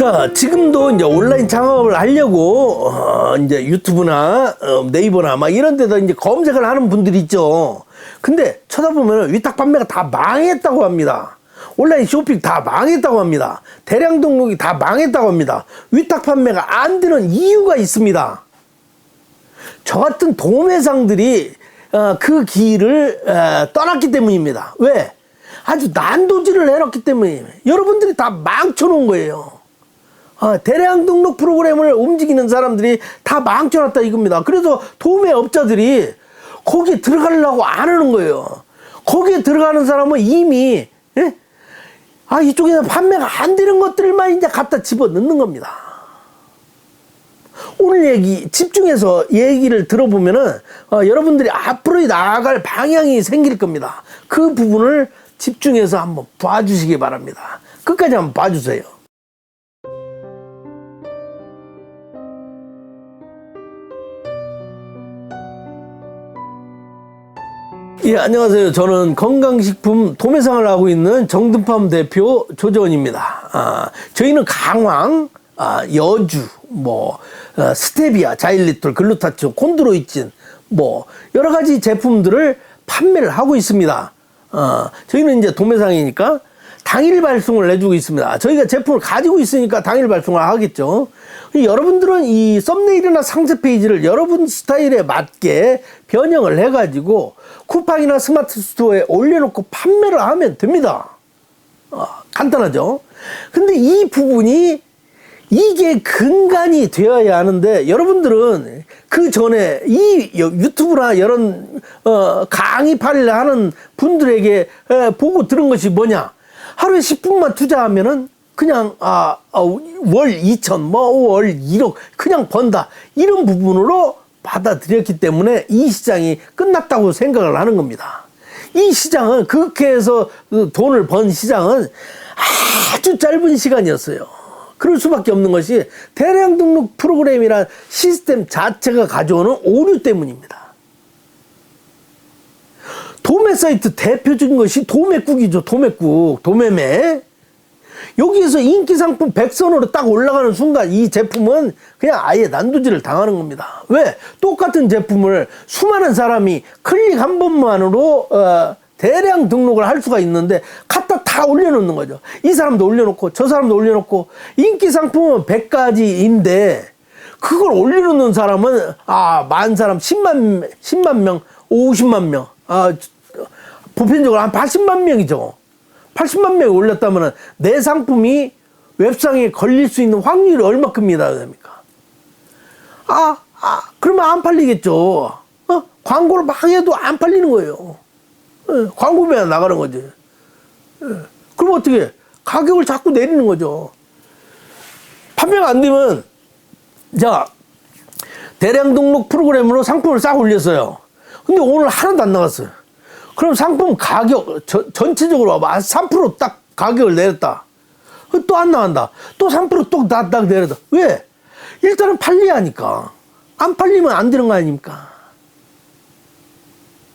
자, 지금도 이제 온라인 창업을 하려고 어, 이제 유튜브나 어, 네이버나 막 이런 데다 이제 검색을 하는 분들이 있죠. 근데 쳐다보면 위탁 판매가 다 망했다고 합니다. 온라인 쇼핑 다 망했다고 합니다. 대량 등록이 다 망했다고 합니다. 위탁 판매가 안 되는 이유가 있습니다. 저 같은 도매상들이 어, 그 길을 어, 떠났기 때문입니다. 왜? 아주 난도질을 해놨기 때문이에요. 여러분들이 다 망쳐놓은 거예요. 아, 대량 등록 프로그램을 움직이는 사람들이 다 망쳐놨다 이겁니다. 그래서 도매 업자들이 거기에 들어가려고 안 하는 거예요. 거기에 들어가는 사람은 이미 예? 아 이쪽에서 판매가 안 되는 것들만 이제 갖다 집어 넣는 겁니다. 오늘 얘기 집중해서 얘기를 들어보면은 어, 여러분들이 앞으로 나아갈 방향이 생길 겁니다. 그 부분을 집중해서 한번 봐주시기 바랍니다. 끝까지 한번 봐주세요. 예, 안녕하세요. 저는 건강식품 도매상을 하고 있는 정든팜 대표 조재원입니다. 아, 저희는 강황, 아, 여주, 뭐, 어, 스테비아, 자일리톨, 글루타치온, 콘드로이친, 뭐, 여러 가지 제품들을 판매를 하고 있습니다. 어, 저희는 이제 도매상이니까 당일 발송을 내주고 있습니다. 저희가 제품을 가지고 있으니까 당일 발송을 하겠죠. 여러분들은 이 썸네일이나 상세 페이지를 여러분 스타일에 맞게 변형을 해가지고 쿠팡이나 스마트 스토어에 올려놓고 판매를 하면 됩니다. 어, 간단하죠. 근데 이 부분이 이게 근간이 되어야 하는데 여러분들은 그 전에 이 유튜브나 이런 어, 강의 파리를 하는 분들에게 에, 보고 들은 것이 뭐냐 하루에 10분만 투자하면은 그냥 아, 아, 월 2천 뭐월 1억 그냥 번다 이런 부분으로 받아들였기 때문에 이 시장이 끝났다고 생각을 하는 겁니다. 이 시장은 그렇게 해서 돈을 번 시장은 아주 짧은 시간이었어요. 그럴 수밖에 없는 것이 대량 등록 프로그램이란 시스템 자체가 가져오는 오류 때문입니다. 도매 사이트 대표적인 것이 도매국이죠. 도매국, 도매매. 여기에서 인기 상품 100선으로 딱 올라가는 순간 이 제품은 그냥 아예 난도질을 당하는 겁니다. 왜? 똑같은 제품을 수많은 사람이 클릭 한 번만으로 어, 대량 등록을 할 수가 있는데 갖다 다 올려놓는 거죠. 이 사람도 올려놓고 저 사람도 올려놓고 인기 상품은 100가지인데 그걸 올려놓는 사람은 아 만 사람 10만 10만 명 50만 명 아, 보편적으로 한 80만 명이죠. 80만 명이 올렸다면 내 상품이 웹상에 걸릴 수 있는 확률이 얼마큼이나 됩니까? 아, 아, 그러면 안 팔리겠죠. 어? 광고를 막 해도 안 팔리는 거예요. 예, 광고비가 나가는 거지. 예. 그럼 어떻게? 가격을 자꾸 내리는 거죠. 판매가 안 되면, 자, 대량 등록 프로그램으로 상품을 싹 올렸어요. 근데 오늘 하나도 안 나갔어요. 그럼 상품 가격 저, 전체적으로 한3%딱 가격을 내렸다. 또 안 나간다. 또 3%또딱 내렸다. 왜? 일단은 팔려야 하니까. 안 팔리면 안 되는 거 아닙니까?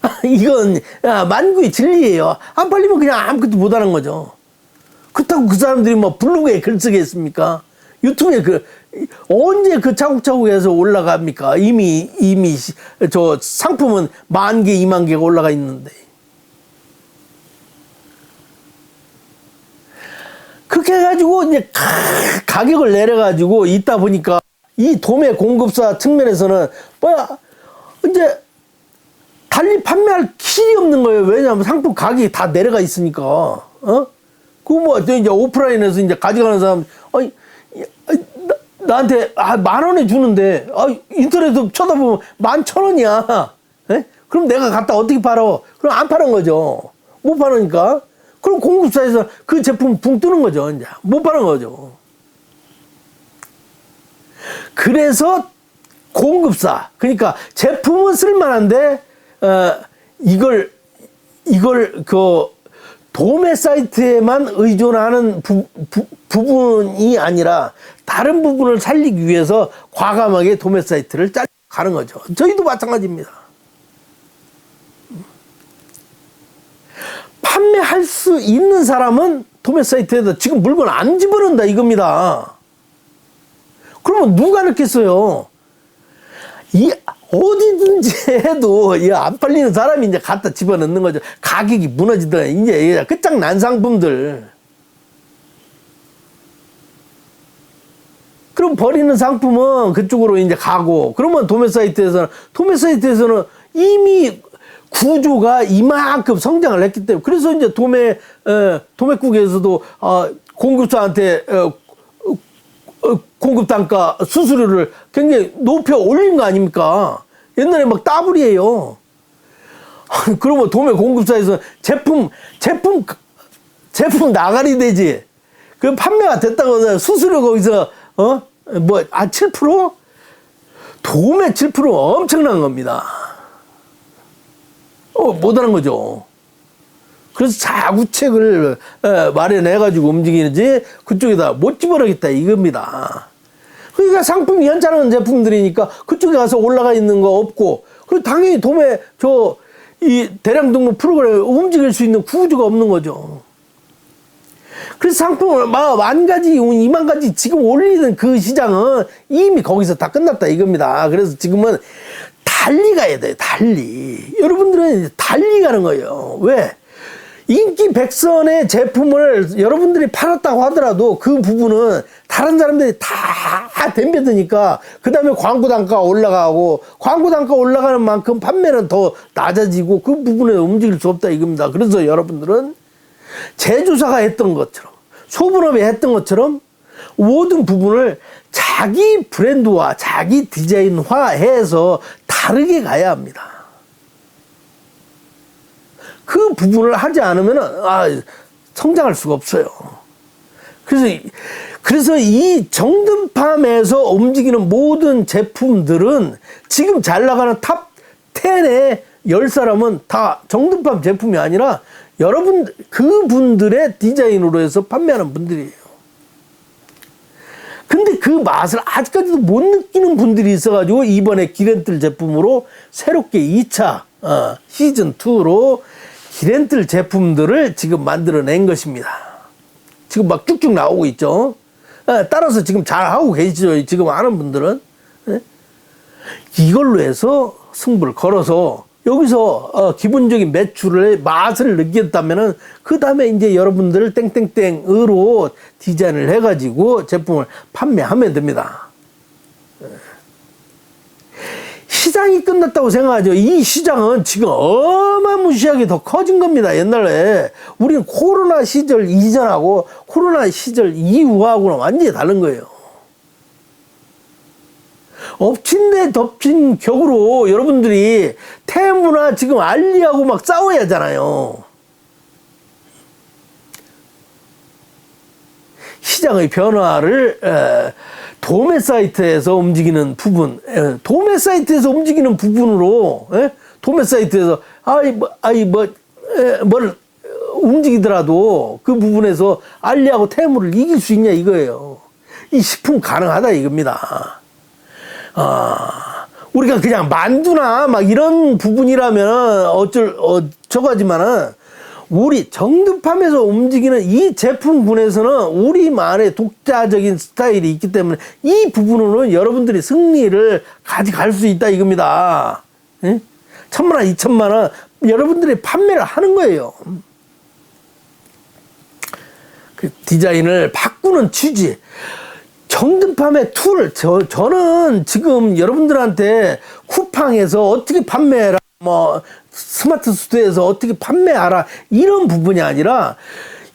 이건 만구의 진리예요. 안 팔리면 그냥 아무것도 못 하는 거죠. 그렇다고 그 사람들이 뭐 블로그에 글 쓰겠습니까? 유튜브에 그 언제 그 차곡차곡해서 올라갑니까? 이미 이미 저 상품은 만 개, 이만 개가 올라가 있는데. 그렇게 해가지고 이제 가격을 내려가지고 있다 보니까 이 도매 공급사 측면에서는 뭐야 이제 달리 판매할 길이 없는 거예요. 왜냐하면 상품 가격이 다 내려가 있으니까. 어? 그뭐 이제 오프라인에서 이제 가져가는 사람, 아니, 나, 나한테 아, 만 원에 주는데 아, 인터넷에 쳐다보면 만 천 원이야. 에? 그럼 내가 갖다 어떻게 팔어? 그럼 안 파는 거죠. 못 파니까. 그럼 공급사에서 그 제품 붕 뜨는 거죠. 이제 못 파는 거죠. 그래서 공급사 그러니까 제품은 쓸만한데 어, 이걸 이걸 그 도매 사이트에만 의존하는 부, 부, 부분이 아니라 다른 부분을 살리기 위해서 과감하게 도매 사이트를 짜 가는 거죠. 저희도 마찬가지입니다. 판매 할 수 있는 사람은 도매 사이트에다 지금 물건 안 집어넣는다 이겁니다. 그러면 누가 넣겠어요? 이 어디든지 해도 이안 팔리는 사람이 이제 갖다 집어넣는 거죠. 가격이 무너지더라. 이제 끝장난 상품들. 그럼 버리는 상품은 그쪽으로 이제 가고 그러면 도매 사이트에서는 도매 사이트에서는 이미 구조가 이만큼 성장을 했기 때문에 그래서 이제 도매 에, 도매국에서도 어, 공급자한테 어, 어, 공급 단가 수수료를 굉장히 높여 올린 거 아닙니까? 옛날에 막 따블이에요. 그러면 도매 공급사에서 제품 제품 제품 나가리 되지. 그 판매가 됐다고 수수료 거기서 어뭐아 7%? 도매 7% 엄청난 겁니다. 어 못하는 거죠. 그래서 자구책을 에, 마련해가지고 움직이는지 그쪽에다 못 집어넣겠다 이겁니다. 그러니까 상품이 현찮은 제품들이니까 그쪽에 가서 올라가 있는 거 없고 그리고 당연히 도매 저 이 대량 등록 프로그램을 움직일 수 있는 구조가 없는 거죠. 그래서 상품을 막만 가지, 이만 가지 지금 올리는 그 시장은 이미 거기서 다 끝났다 이겁니다. 그래서 지금은 달리 가야 돼요, 달리. 여러분들은 달리 가는 거예요. 왜? 인기 백선의 제품을 여러분들이 팔았다고 하더라도 그 부분은 다른 사람들이 다 덤벼드니까 그 다음에 광고 단가가 올라가고 광고 단가 올라가는 만큼 판매는 더 낮아지고 그 부분에 움직일 수 없다 이겁니다. 그래서 여러분들은 제조사가 했던 것처럼 소분업이 했던 것처럼 모든 부분을 자기 브랜드와 자기 디자인화 해서 다르게 가야 합니다. 그 부분을 하지 않으면 아, 성장할 수가 없어요. 그래서 이- 그래서 이 정든팜에서 움직이는 모든 제품들은 지금 잘 나가는 탑 10의 열 사람은 다 정든팜 제품이 아니라 여러분 그분들의 디자인으로 해서 판매하는 분들이에요. 근데 그 맛을 아직까지도 못 느끼는 분들이 있어가지고 이번에 기렌틀 제품으로 새롭게 2차 어, 시즌 2로 기렌틀 제품들을 지금 만들어낸 것입니다. 지금 막 쭉쭉 나오고 있죠. 어, 따라서 지금 잘 하고 계시죠. 지금 아는 분들은 예? 이걸로 해서 승부를 걸어서 여기서 어, 기본적인 매출의 맛을 느꼈다면은 그 다음에 이제 여러분들 땡땡땡으로 디자인을 해가지고 제품을 판매하면 됩니다. 예. 시장이 끝났다고 생각하죠. 이 시장은 지금 어마무시하게 더 커진 겁니다. 옛날에 우리는 코로나 시절 이전하고 코로나 시절 이후하고는 완전히 다른 거예요. 엎친 데 덮친 격으로 여러분들이 테무나 지금 알리하고 막 싸워야 하잖아요. 시장의 변화를 에, 도매 사이트에서 움직이는 부분, 에, 도매 사이트에서 움직이는 부분으로 에? 도매 사이트에서 아이 뭐 아이 뭐뭘 움직이더라도 그 부분에서 알리하고 테무를 이길 수 있냐 이거예요. 이 식품 가능하다 이겁니다. 아, 우리가 그냥 만두나 막 이런 부분이라면 어쩔, 어쩌가지만은 우리 정득팜에서 움직이는 이 제품군에서는 우리만의 독자적인 스타일이 있기 때문에 이 부분으로는 여러분들이 승리를 가져갈 수 있다 이겁니다. 예? 천만 원, 이천만 원 여러분들이 판매를 하는 거예요. 그 디자인을 바꾸는 취지. 정든팜의 툴, 저, 저는 지금 여러분들한테 쿠팡에서 어떻게 판매해라, 뭐, 스마트 스토어에서 어떻게 판매하라, 이런 부분이 아니라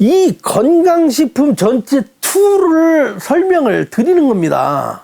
이 건강식품 전체 툴을 설명을 드리는 겁니다.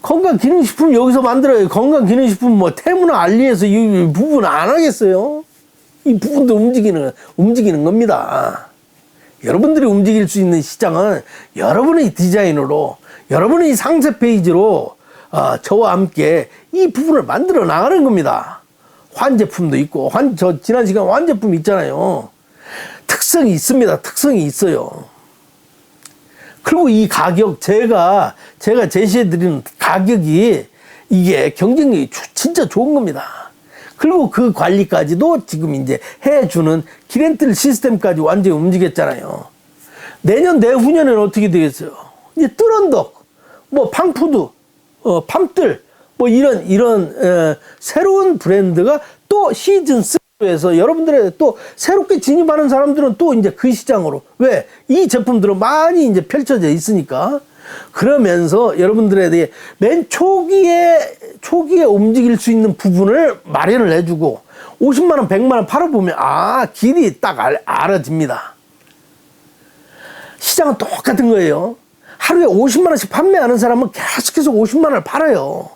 건강기능식품 여기서 만들어요. 건강기능식품 뭐, 테무나 알리에서 이 부분 안 하겠어요? 이 부분도 움직이는, 움직이는 겁니다. 여러분들이 움직일 수 있는 시장은 여러분의 디자인으로 여러분의 상세 페이지로 어, 저와 함께 이 부분을 만들어 나가는 겁니다. 환제품도 있고 환 저 지난 시간 환제품 있잖아요. 특성이 있습니다. 특성이 있어요. 그리고 이 가격 제가 제가 제시해 드리는 가격이 이게 경쟁력이 주- 진짜 좋은 겁니다. 그리고 그 관리까지도 지금 이제 해주는 기렌틀 시스템까지 완전히 움직였잖아요. 내년 내후년에는 어떻게 되겠어요? 이제 뜰언덕, 뭐 팡푸드, 어, 팜들, 뭐 이런 이런 에, 새로운 브랜드가 또 시즌 3에서 여러분들의 또 새롭게 진입하는 사람들은 또 이제 그 시장으로 왜 이 제품들은 많이 이제 펼쳐져 있으니까 그러면서 여러분들에 대해 맨 초기에 초기에 움직일 수 있는 부분을 마련을 해주고 50만 원, 100만 원 팔아보면 아 길이 딱 알, 알아집니다. 시장은 똑같은 거예요. 하루에 50만 원씩 판매하는 사람은 계속해서 50만 원을 팔아요.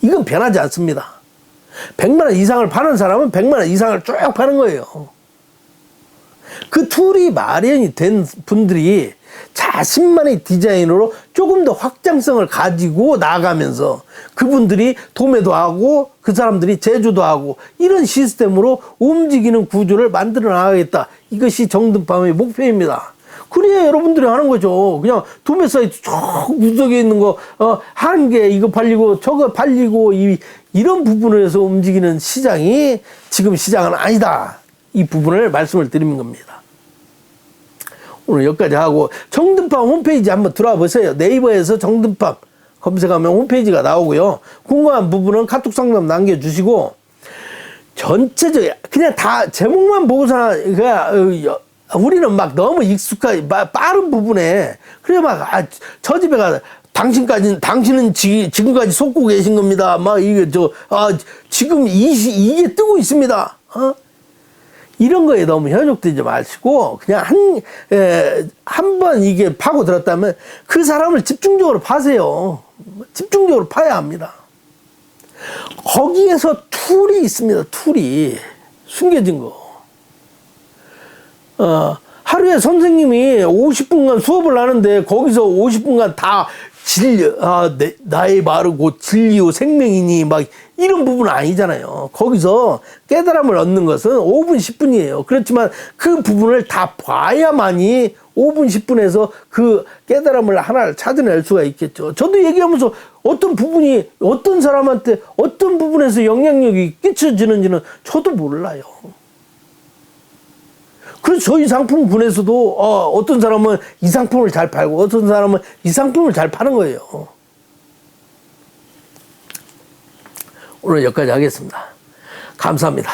이건 변하지 않습니다. 100만 원 이상을 파는 사람은 100만 원 이상을 쭉 파는 거예요. 그 툴이 마련이 된 분들이 자신만의 디자인으로 조금 더 확장성을 가지고 나아가면서 그분들이 도매도 하고 그 사람들이 제조도 하고 이런 시스템으로 움직이는 구조를 만들어 나가겠다. 이것이 정든밤의 목표입니다. 그래야 여러분들이 하는 거죠. 그냥 도매 사이트 쭉 구석에 있는 거, 어, 한 개 이거 팔리고 저거 팔리고 이, 이런 부분에서 움직이는 시장이 지금 시장은 아니다. 이 부분을 말씀을 드리는 겁니다. 오늘 여기까지 하고 정든팜 홈페이지 한번 들어와 보세요. 네이버에서 정든팜 검색하면 홈페이지가 나오고요. 궁금한 부분은 카톡 상담 남겨주시고 전체적 그냥 다 제목만 보고서나 그냥 어, 우리는 막 너무 마- 빠른 부분에 그래 막저 집에 가 당신까지 당신은 지, 지금까지 속고 계신 겁니다. 막 이게 저 아, 지금 이게 뜨고 있습니다. 어? 이런 거에 너무 현혹되지 마시고 그냥 한한 번 이게 파고 들었다면 그 사람을 집중적으로 파세요. 집중적으로 파야 합니다. 거기에서 툴이 있습니다. 툴이 숨겨진 거. 어, 하루에 선생님이 50분간 수업을 하는데 거기서 50분간 다 진리, 아, 내, 나의 바르고 진리요 생명이니 막 이런 부분은 아니잖아요. 거기서 깨달음을 얻는 것은 5분, 10분이에요. 그렇지만 그 부분을 다 봐야만이 5분, 10분에서 그 깨달음을 하나를 찾아낼 수가 있겠죠. 저도 얘기하면서 어떤 부분이 어떤 사람한테 어떤 부분에서 영향력이 끼쳐지는지는 저도 몰라요. 그래서 저희 상품군에서도 어, 어떤 사람은 이 상품을 잘 팔고 어떤 사람은 이 상품을 잘 파는 거예요. 오늘 여기까지 하겠습니다. 감사합니다.